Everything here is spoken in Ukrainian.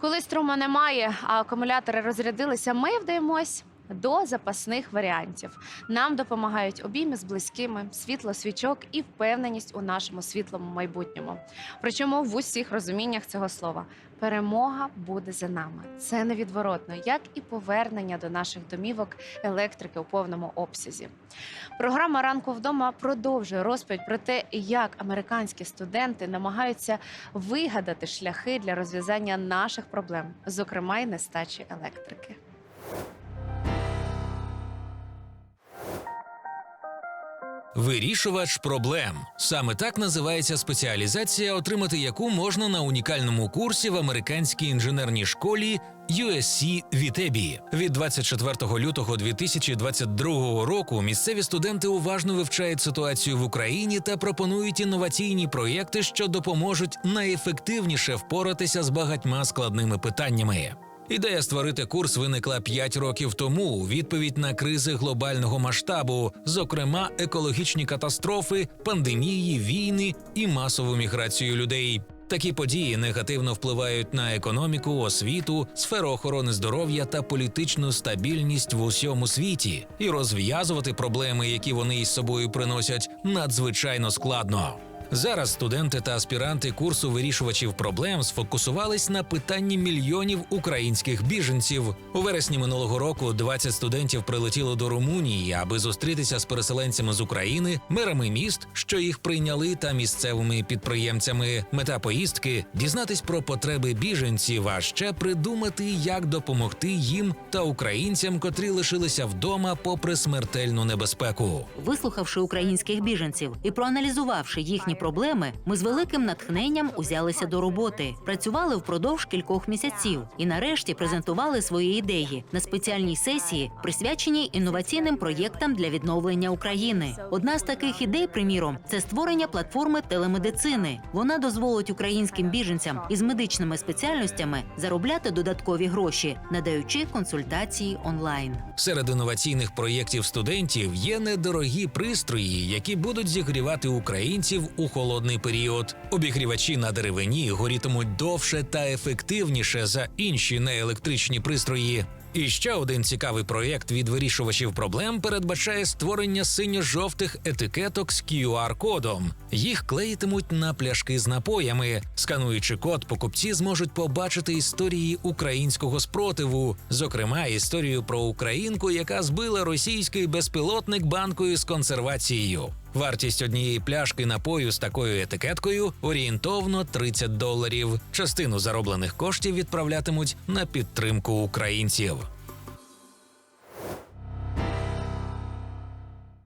Коли струма немає, а акумулятори розрядилися, ми вдаємось до запасних варіантів. Нам допомагають обійми з близькими, світло свічок і впевненість у нашому світлому майбутньому. Причому в усіх розуміннях цього слова перемога буде за нами. Це невідворотно, як і повернення до наших домівок електрики у повному обсязі. Програма ранку вдома продовжує розповідь про те, як американські студенти намагаються вигадати шляхи для розв'язання наших проблем, зокрема й нестачі електрики. Вирішувач проблем саме так називається спеціалізація, отримати яку можна на унікальному курсі в американській інженерній школі USC Вітебі. Від 24 лютого 2022 року місцеві студенти уважно вивчають ситуацію в Україні та пропонують інноваційні проєкти, що допоможуть найефективніше впоратися з багатьма складними питаннями. Ідея створити курс виникла 5 років тому у відповідь на кризи глобального масштабу, зокрема екологічні катастрофи, пандемії, війни і масову міграцію людей. Такі події негативно впливають на економіку, освіту, сферу охорони здоров'я та політичну стабільність в усьому світі, і розв'язувати проблеми, які вони із собою приносять, надзвичайно складно. Зараз студенти та аспіранти курсу вирішувачів проблем сфокусувались на питанні мільйонів українських біженців. У вересні минулого року 20 студентів прилетіло до Румунії, аби зустрітися з переселенцями з України, мерами міст, що їх прийняли, та місцевими підприємцями. Мета поїздки дізнатись про потреби біженців, а ще придумати, як допомогти їм та українцям, котрі лишилися вдома попри смертельну небезпеку. Вислухавши українських біженців і проаналізувавши їхні проблеми, ми з великим натхненням узялися до роботи. Працювали впродовж кількох місяців і нарешті презентували свої ідеї на спеціальній сесії, присвяченій інноваційним проєктам для відновлення України. Одна з таких ідей, приміром, це створення платформи телемедицини. Вона дозволить українським біженцям із медичними спеціальностями заробляти додаткові гроші, надаючи консультації онлайн. Серед інноваційних проєктів студентів є недорогі пристрої, які будуть зігрівати українців у холодний період. Обігрівачі на деревині горітимуть довше та ефективніше за інші неелектричні пристрої. І ще один цікавий проєкт від вирішувачів проблем передбачає створення синьо-жовтих етикеток з QR-кодом. Їх клеїтимуть на пляшки з напоями. Скануючи код, покупці зможуть побачити історії українського спротиву, зокрема історію про українку, яка збила російський безпілотник банкою з консервацією. Вартість однієї пляшки напою з такою етикеткою орієнтовно 30 доларів. Частину зароблених коштів відправлятимуть на підтримку українців.